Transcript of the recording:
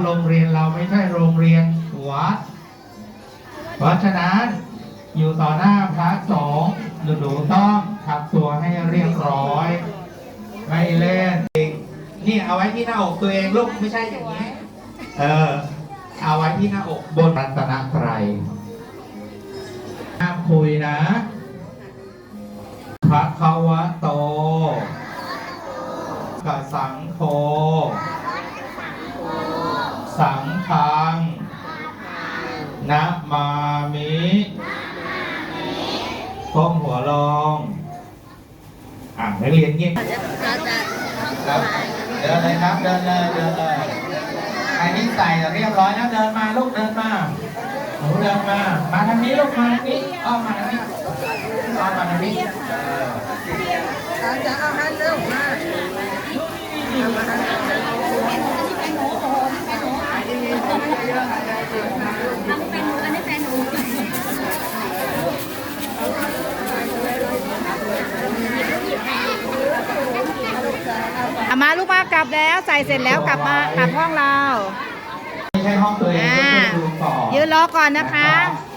โรงเรียนเราไม่ใช่โรงเรียนวัด เพราะฉะนั้นอยู่ต่อหน้าพระสงฆ์หนูต้องทำตัวให้เรียบร้อย ไม่เล่นนี่เอาไว้ที่หน้าอกตัวเองลูกไม่ใช่อย่างนี้ เออ เอาไว้ที่หน้าอกบนรัตนตรัยห้ามคุยนะ พระคะวะโตกับสังโฆ สังฆังนะมามิก้มหัวลง อะนักเรียนเงียบครับเดินเลยครับเดินเลยเดินเลยใครที่ใส่เรียบร้อยแล้วเดินมาลูกเดินมาหนูเดินมา มาทางนี้ลูกมาทางนี้อ้อมมาทางนี้อ้อมมาทางนี้เออเอา มาลูกมากลับแล้วใส่เสร็จแล้วกลับมากลับห้องเราไม่ใช่ห้องตัวเองอ่าก็ต้องดูก่อนยืนรอก่อนนะคะรับ